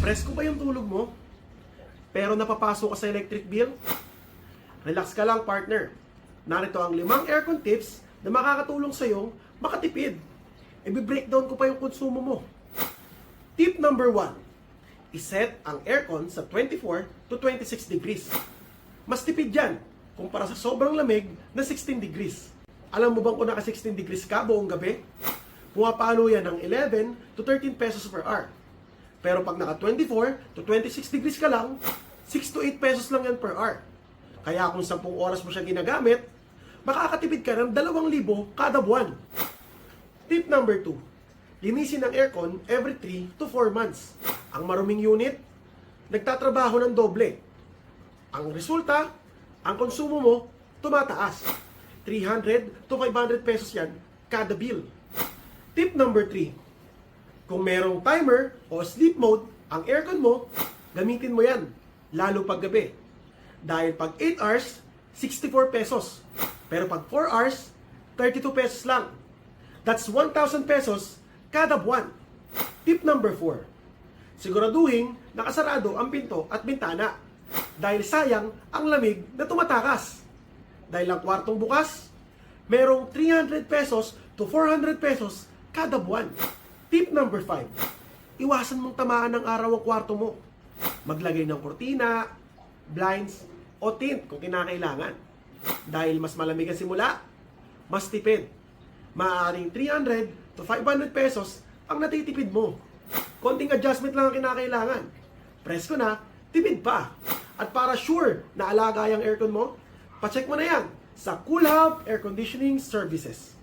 Presko ba yung tulog mo? Pero napapasok ka sa electric bill? Relax ka lang, partner. Narito ang limang aircon tips na makakatulong sa'yo makatipid. I-breakdown ko pa yung konsumo mo. Tip number 1. Iset ang aircon sa 24 to 26 degrees. Mas tipid yan kumpara sa sobrang lamig na 16 degrees. Alam mo bang kung naka 16 degrees ka buong gabi? Pumapalo yan ng 11 to 13 pesos per hour. Pero pag naka 24 to 26 degrees ka lang, 6 to 8 pesos lang yan per hour. Kaya kung 10 oras mo siya ginagamit, makakatipid ka ng 2,000 kada buwan. Tip number 2. Linisin ang aircon every 3 to 4 months. Ang maruming unit, nagtatrabaho ng doble. Ang resulta, ang konsumo mo, tumataas. 300 to 500 pesos yan kada bill. Tip number 3. Kung merong timer o sleep mode ang aircon mo, gamitin mo yan, lalo pag gabi. Dahil pag 8 hours, 64 pesos. Pero pag 4 hours, 32 pesos lang. That's 1,000 pesos kada buwan. Tip number 4. Siguraduhin nakasarado ang pinto at bintana. Dahil sayang ang lamig na tumatakas. Dahil ang kwartong bukas, merong 300 pesos to 400 pesos kada buwan. Tip number 5. Iwasan mong tamaan ng araw ang kwarto mo. Maglagay ng kurtina, blinds, o tint kung kinakailangan. Dahil mas malamig ang simula, mas tipid. Maaaring 300 to 500 pesos ang natitipid mo. Konting adjustment lang ang kinakailangan. Presko na, tipid pa. At para sure na alaga yung aircon mo, pacheck mo na yan sa Cool Hub Air Conditioning Services.